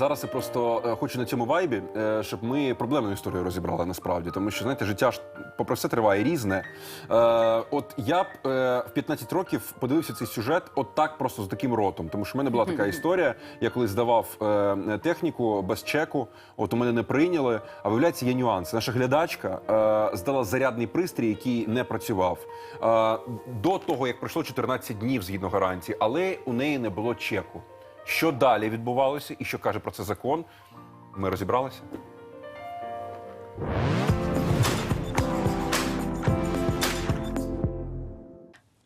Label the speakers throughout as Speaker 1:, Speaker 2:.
Speaker 1: Зараз я просто е, хочу на цьому вайбі, е, щоб ми проблемну історію розібрали насправді, тому що знаєте, життя ж попри все триває різне. Е, От я б в 15 років подивився цей сюжет, от так просто з таким ротом. Тому що в мене була така історія. Я колись здавав техніку без чеку. От у мене не прийняли. А виявляється, є нюанси. Наша глядачка здала зарядний пристрій, який не працював до того, як пройшло 14 днів згідно гарантії, але у неї не було чеку. Що далі відбувалося і що каже про це закон? Ми розібралися.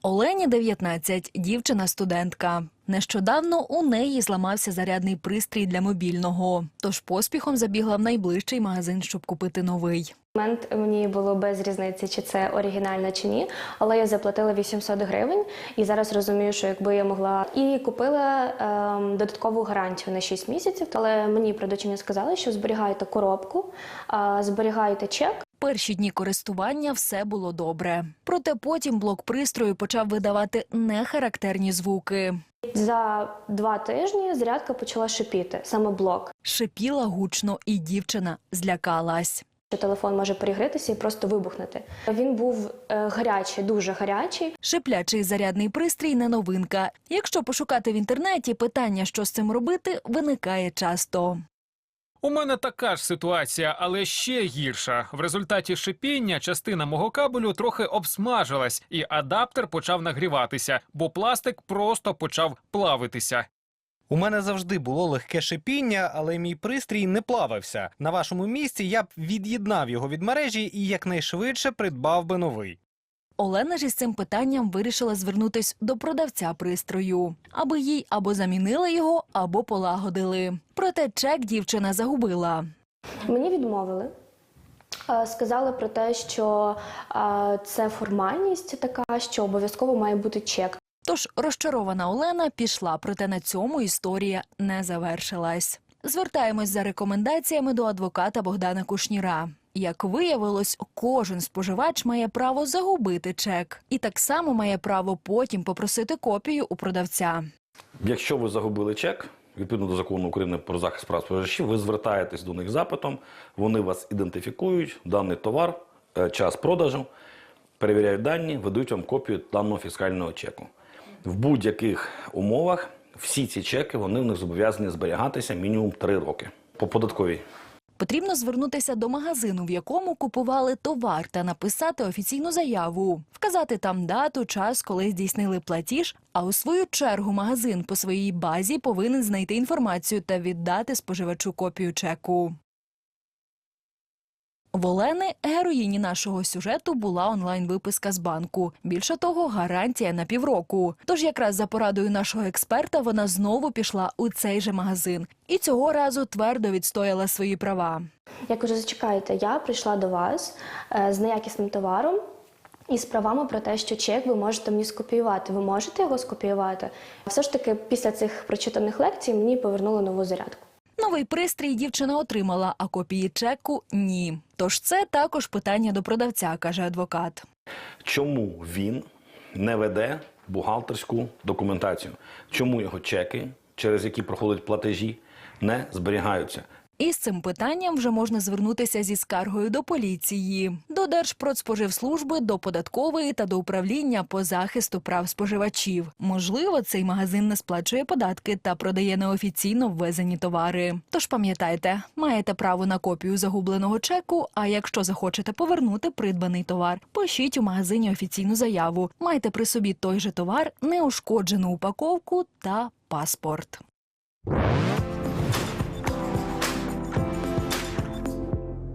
Speaker 2: Олені 19, дівчина-студентка. Нещодавно у неї зламався зарядний пристрій для мобільного, тож поспіхом забігла в найближчий магазин, щоб купити новий.
Speaker 3: момент мені було без різниці, чи це оригінально чи ні. Але я заплатила 800 гривень і зараз розумію, що якби я могла і купила ем, додаткову гарантію на 6 місяців. Але мені продавчиня сказали, що зберігайте коробку, а, зберігайте чек.
Speaker 2: Перші дні користування все було добре. Проте потім блок пристрою почав видавати нехарактерні звуки.
Speaker 3: За два тижні зарядка почала шипіти, саме блок.
Speaker 2: Шипіла гучно, і дівчина злякалась.
Speaker 3: Що телефон може перегритися і просто вибухнути. Він був е, гарячий, дуже гарячий.
Speaker 2: Шиплячий зарядний пристрій не новинка. Якщо пошукати в інтернеті, питання, що з цим робити, виникає часто.
Speaker 4: У мене така ж ситуація, але ще гірша. В результаті шипіння частина мого кабелю трохи обсмажилась, і адаптер почав нагріватися, бо пластик просто почав плавитися.
Speaker 5: У мене завжди було легке шипіння, але мій пристрій не плавився. На вашому місці я б від'єднав його від мережі і якнайшвидше придбав би новий.
Speaker 2: Олена ж із цим питанням вирішила звернутись до продавця пристрою, аби їй або замінили його, або полагодили. Проте чек дівчина загубила.
Speaker 3: Мені відмовили. Е, Сказали про те, що е, це формальність така, що обов'язково має бути чек.
Speaker 2: Тож розчарована Олена пішла, проте на цьому історія не завершилась. Звертаємось за рекомендаціями до адвоката Богдана Кушніра. Як виявилось, кожен споживач має право загубити чек, і так само має право потім попросити копію у продавця.
Speaker 6: Якщо ви загубили чек, відповідно до закону України про захист прав споживачів, ви звертаєтесь до них запитом, вони вас ідентифікують, даний товар, е, час продажу, перевіряють дані, видають вам копію даного фіскального чеку. В будь-яких умовах всі ці чеки вони в них зобов'язані зберігатися мінімум 3 роки. По податковій
Speaker 2: Потрібно звернутися до магазину, в якому купували товар, та написати офіційну заяву, вказати там дату, час, коли здійснили платіж. А у свою чергу магазин по своїй базі повинен знайти інформацію та віддати споживачу копію чеку. В Олени, героїні нашого сюжету, була онлайн-виписка з банку. Більше того, гарантія на півроку. Тож, якраз за порадою нашого експерта, вона знову пішла у цей же магазин і цього разу твердо відстояла свої права.
Speaker 3: Я кажу, зачекайте, я прийшла до вас е, з неякісним товаром і з правами про те, що чек ви можете мені скопіювати. Ви можете його скопіювати. Все ж таки, після цих прочитаних лекцій мені повернули нову зарядку.
Speaker 2: Новий пристрій дівчина отримала, а копії чеку ні. Тож це також питання до продавця, каже адвокат.
Speaker 6: чому він не веде бухгалтерську документацію? Чому його чеки, через які проходять платежі, не зберігаються?
Speaker 2: І з цим питанням вже можна звернутися зі скаргою до поліції, до Держпродспоживслужби, до податкової та до управління по захисту прав споживачів. Можливо, цей магазин не сплачує податки та продає неофіційно ввезені товари. Тож пам'ятайте, маєте право на копію загубленого чеку. А якщо захочете повернути придбаний товар, пишіть у магазині офіційну заяву. Майте при собі той же товар, неушкоджену упаковку та паспорт.